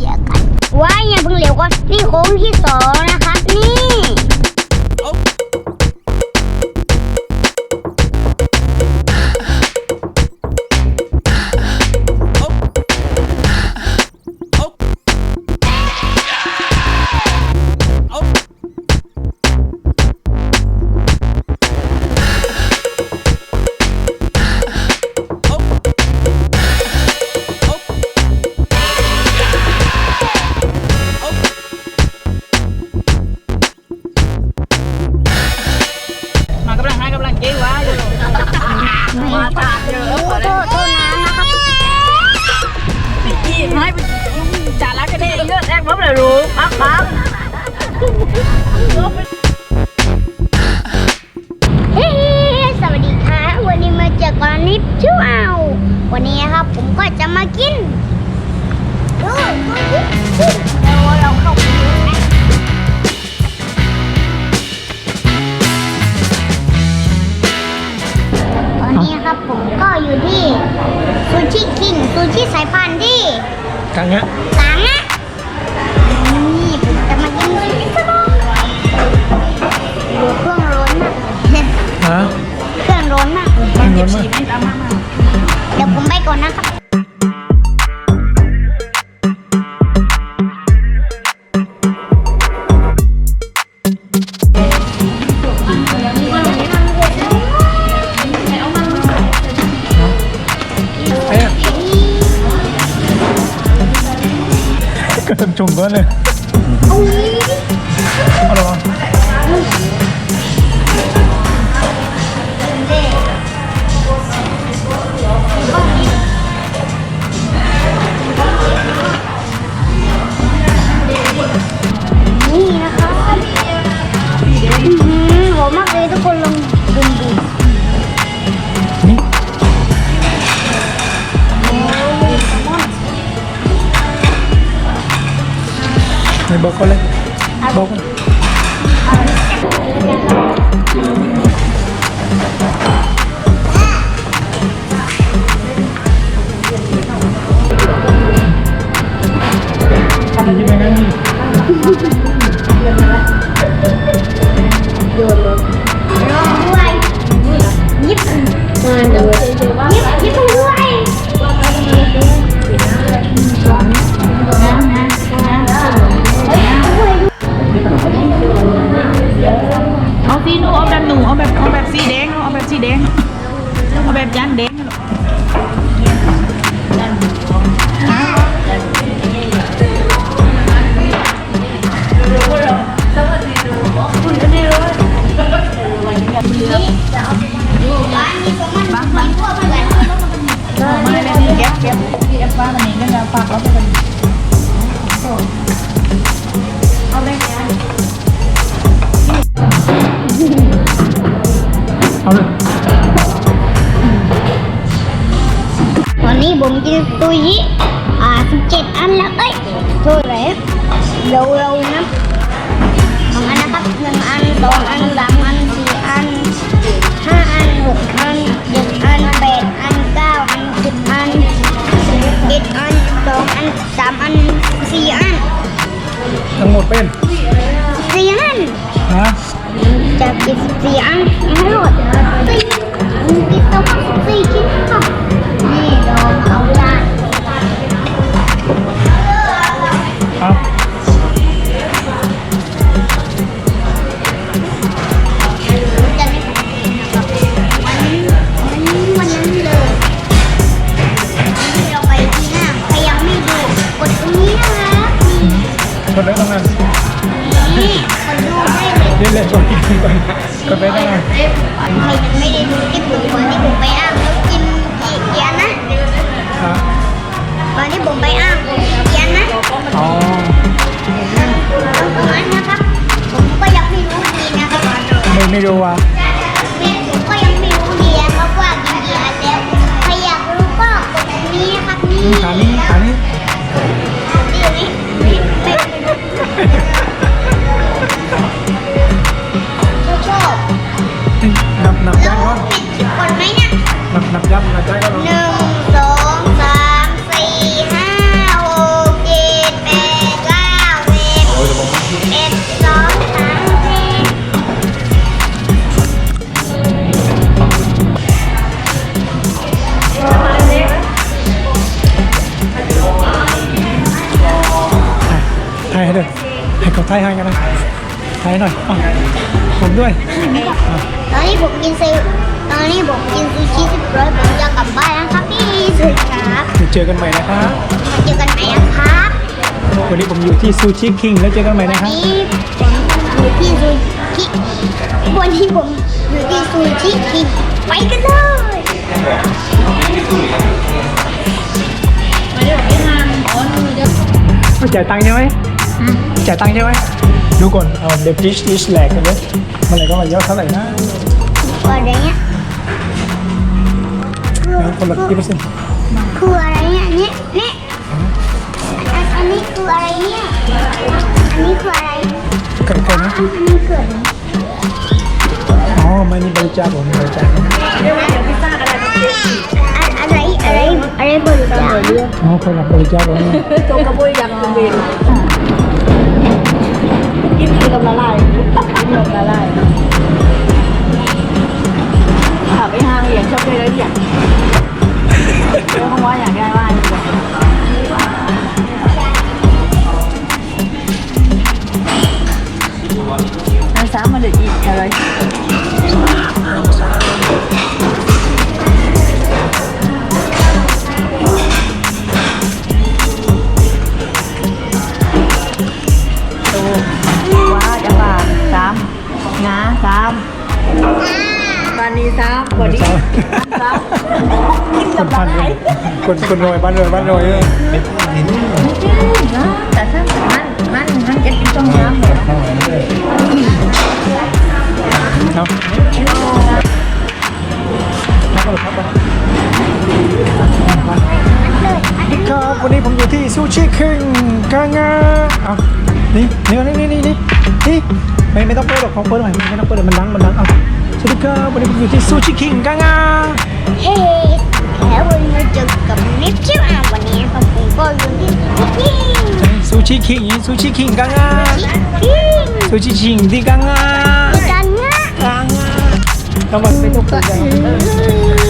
เดียวกันว้ายอย่าเพิ่งเร็วก่อนนี่โค้งที่สองนะคะ มาทานเยอะขอโทษโทษน้ำนะครับพี่ให้ไปจ่าละก็ได้เลือดแรกมั้งเลยรู้ปั๊บปั๊บ ผมก็อยู่ที่ซูชิคิงซูชิสายพันธุ์ที่กังฮะสามนะ กระ บอกเขาเลยบอก เอาแบบยันแดง ร้านนี้ก็มัน วันนี้ผมกินตุยอ่าสิบเคนได้ตั้งนานนี่กดดูได้เลยเล่นเล่นก่อนกินก่อนคนได้ตั้งนานใครยังไม่ได้ดูที่ผมวันที่ผมไปอ้างแล้วกินกี่เกียร์นะฮะตอนที่ผมไปอ้างผมกินเกียร์นะอ๋อตรงนั้นนะครับผมก็ยังไม่รู้ดีนะครับไม่ไม่รู้ว่าผมก็ยังไม่รู้ดีนะครับว่ากินกี่อันแล้วใครอยากรู้ก็กดตรงนี้นะครับนี่ ทายให้กันนะทายหน่อยอะผมด้วยอะตอนนี้ผมกินซูตอนนี้ผมกินซูชิเรียบร้อยผมจะกลับบ้านแล้วครับพี่สุดครับเดี๋ยวเจอกันใหม่นะครับ เจอกันใหม่นะครับวันนี้ผมอยู่ที่ซูชิคิงแล้วเจอกันใหม่วันะนครับ นี้ผมอยู่ที่ซูชิวันนี้ผมอยู่ที่ซูชิคิงไปกันเลยมาเดี๋ยวไปทางอ๋อหนูจะไม่จ่ายตังค์ใช่ไหม จ่ายตังค์ใช่ไหมดูก่อนเอาเดฟดิชดิชแหลกกันเลยมันอะไรก็มาเยอะเท่าไหร่นะว่าอะไรเนี่ยเอาคนละกี่เปอร์เซ็นต์คืออะไรเนี่ยเนี่ยเนี่ยอันอันนี้คืออะไรเนี่ยอันนี้คืออะไรไก่ไก่นะอันนี้คืออะไรอ๋อไม่นี่บริจาคผมบริจาคนะเดี๋ยวเดี๋ยวพิซซ่าอะไรมาเจ๊อะอะไรอะไรอะไรบริจาคอ๋อคนละบริจาคผมโจกระบุยยำเป็น เวรกินกับละลายกินกับละลายขับไปห้างอย่างชอบเลยแล้วอย่างเรื่องว่าอยากได้ว่าดีกว่าอันสามมาเหลืออีกอะไนีสามบอดี้สามกินคกับนละพันลายคนคนรวยบ้านรวยบ้านรวยเออนะแต่ถ้ามันมันมันจะกินต้องน้ำเหรอครับนักก็ครับครับวันนี้ผมอยู่ที่ซูชิคิงกางาเอานี่นี่นี่นี่นี่นี่ ไม่ไม่ต้องเปิดหรอกเขาเปิดหน่อยไม่ต้องเปิดมันดังมันดังเอาสวัสดีครับวันนี้ผมอยู่ที่ซูชิคิงกางาเฮ้แล้ววันนี้เจอกับนิชชิมาวันนี้ผมก็อยู่ที่ซูชิซูชิคิงซูชิคิงกางาคิงซูชิคิงที่กางากันนะกางาทำไมไม่ต้องเปิดอืม